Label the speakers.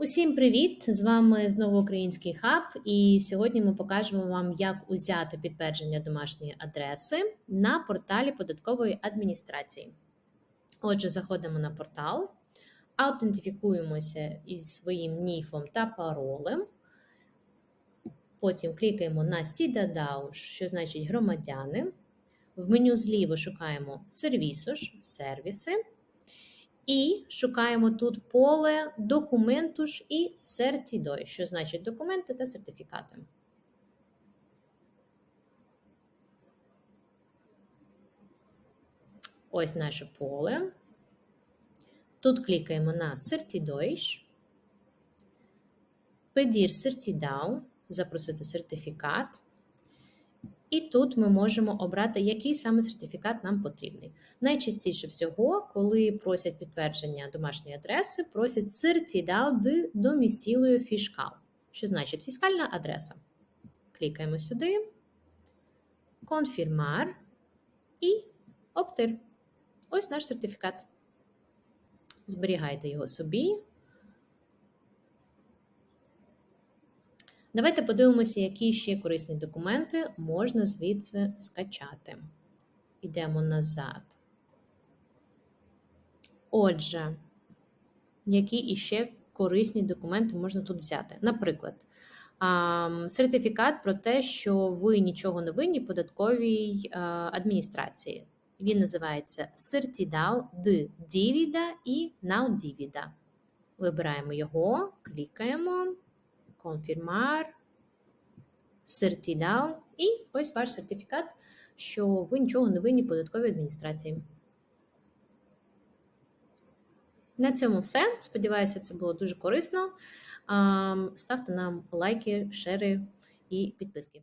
Speaker 1: Усім привіт! З вами знову Український хаб, і сьогодні ми покажемо вам, як узяти підтвердження домашньої адреси на порталі податкової адміністрації. Отже, заходимо на портал, аутентифікуємося із своїм ніфом та паролем. Потім клікаємо на Сідадауш, що значить громадяни. В меню зліво шукаємо сервісуш, сервіси. І шукаємо тут поле документуш і сертідой, що значить документи та сертифікати. Ось наше поле. Тут клікаємо на Certidois, Pedir Certidão, запросити сертифікат. І тут ми можемо обрати, який саме сертифікат нам потрібний. Найчастіше всього, коли просять підтвердження домашньої адреси, просять Certidão de domicílio fiscal, що значить фіскальна адреса. Клікаємо сюди, конфірмар і оптир. Ось наш сертифікат. Зберігайте його собі. Давайте подивимося, які ще корисні документи можна звідси скачати. Йдемо назад. Отже, які іще корисні документи можна тут взяти? Наприклад, сертифікат про те, що ви нічого не винні податковій адміністрації. Він називається Certidão de Dívida і Dívida. Вибираємо його, клікаємо конфірмар, Certidão і ось ваш сертифікат, що ви нічого не винні податковій адміністрації. На цьому все. Сподіваюся, це було дуже корисно. Ставте нам лайки, шери і підписки.